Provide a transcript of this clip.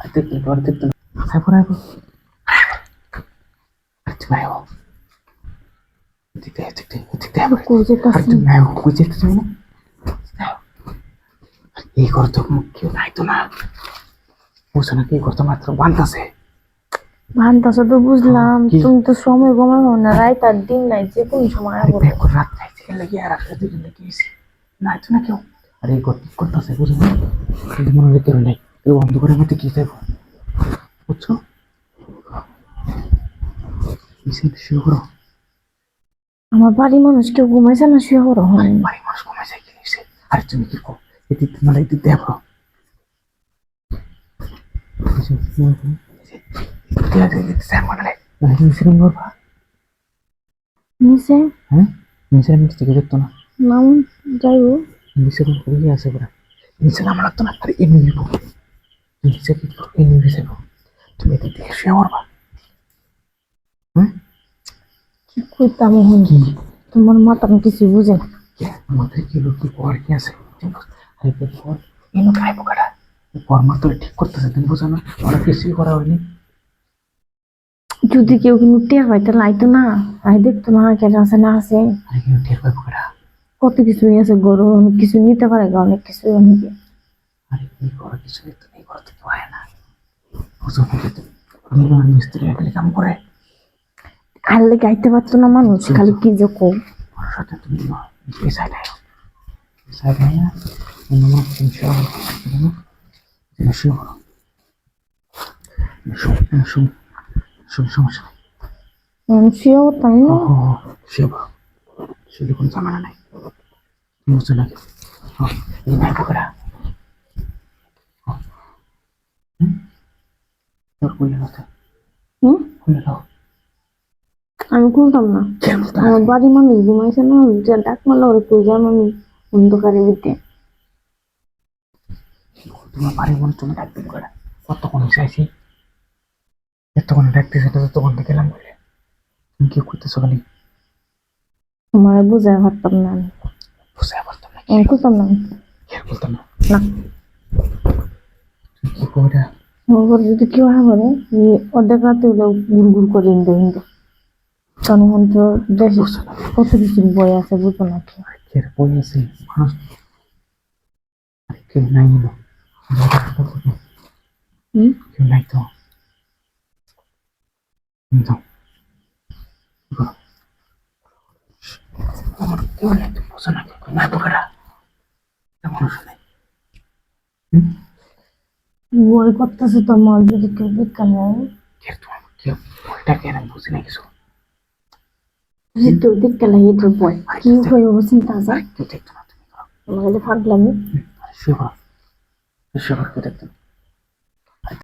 না, না। না? আয় পর। আর এই ঘর তো কেউ নাই তো না বুঝছ না কি করতো মাত্র বান্ধাছে ভানতাছে তো বুঝলাম তুমি তো সময় গমাই হও না রাত আর দিন নাই যে কোন সময় আবো রাত খাইছে লেগে আর রাত খাইতে লেগে নাই তো না কেউ আরে ঠিক করতেছে বুঝো মনে কেউ নেই এই অন্ধকারের মধ্যে কি যাব বুঝছ? শুরু করো? আমার বাড়ির মানুষ কেউ ঘুমাইছে না শুয়ে হরো হয় বাড়ি মানুষ যায় কি নিছে আরে তুমি কি কো? এদিক মানে এদিক দেখো হ্যাঁ? নাম যাইবো। কবি আছে বড় নিচে নাম লাগতো না আরে এমনি নিচে যাব তুমি এদিক থেকে শুয়ে পড়বা। হ্যাঁ কি এখন? কি? তোমার মাথা কিছু বুঝে না। আমাদের কি লোক কি পর কি আছে? আরে পর? এনো খাই পোকাটা পর মাত্র ঠিক করতেছে তুমি বোঝো না? ওরা কিছুই করা হয়নি। যদি কেউ কিন্তু টের পাইতে লাইতো না। আই দেখতো না কেন আছে না আছে। আরে কেন টের পাই পোকাটা কত কিছু আছে গরু অনেক কিছু নিতে পারে গা, অনেক কিছু অনেকে। আরে কি করা কিছু তো নেই করতে কেউ হয় না। বুঝো না যে নির্মাণ মিস্ত্রি একলে কাম করে। আর লেগে আইতে পারতো না মানুষ খালি কি যে ওর সাথে তুমি আয় এই সাইড আয়। না মনে তুমি পড়ো তুমি পড়ো শুন শুন সমস্যা নেই। শুয়ে হতাম না? পড়ো শুলে কোনো ঝামেলা নাই। বুঝছ নাকি হ্যাঁ এই নাই আমি খুলতাম না। আমার বাড়ির মানুষ ঘুমাইছে না যে ডাক মারলে ওরে কই যাম আমি অন্ধকারের ভিতরে তোমার বাড়ির মনে তুমি ডাকতে পোকরা কতক্ষণ চাইছি? এতক্ষণ ডাকতে সেটা তো তখন গেলাম বলে। তুমি কি করতেছো খালি? আমার বুঝাই পারতাম না আমি। বুঝতে পারতাম না আমি খুলতাম না। কে বলতাম না? না। কি করে ঘরে যদি কেউ হা করে অর্ধেক রাতে হলে গুড় গুড় করে হিন্দু হিন্দু তখন তো না কত কিছু বই আছে বুঝো না কি। বই আছে মানুষ কেউ নাই না কেউ নাই তো। আমার কেউ নাই তো বুঝো না কেউ নাই পোকারা মানুষ নাই বই করতেছে তো আমার যদি কেউ বিজ্ঞান নেয় কে তোমার কেউ বইটা কেন বুঝি না কিছু যদি কেউ দেখতে লাগে এটার বই কি হয়ে ও চিন্তা আছে আরে কেউ দেখতো না তুমি করো আমার কাছে ফাটলামি আরে শুয়ে পড়ো শুয়ে পড়ো কেউ দেখতো না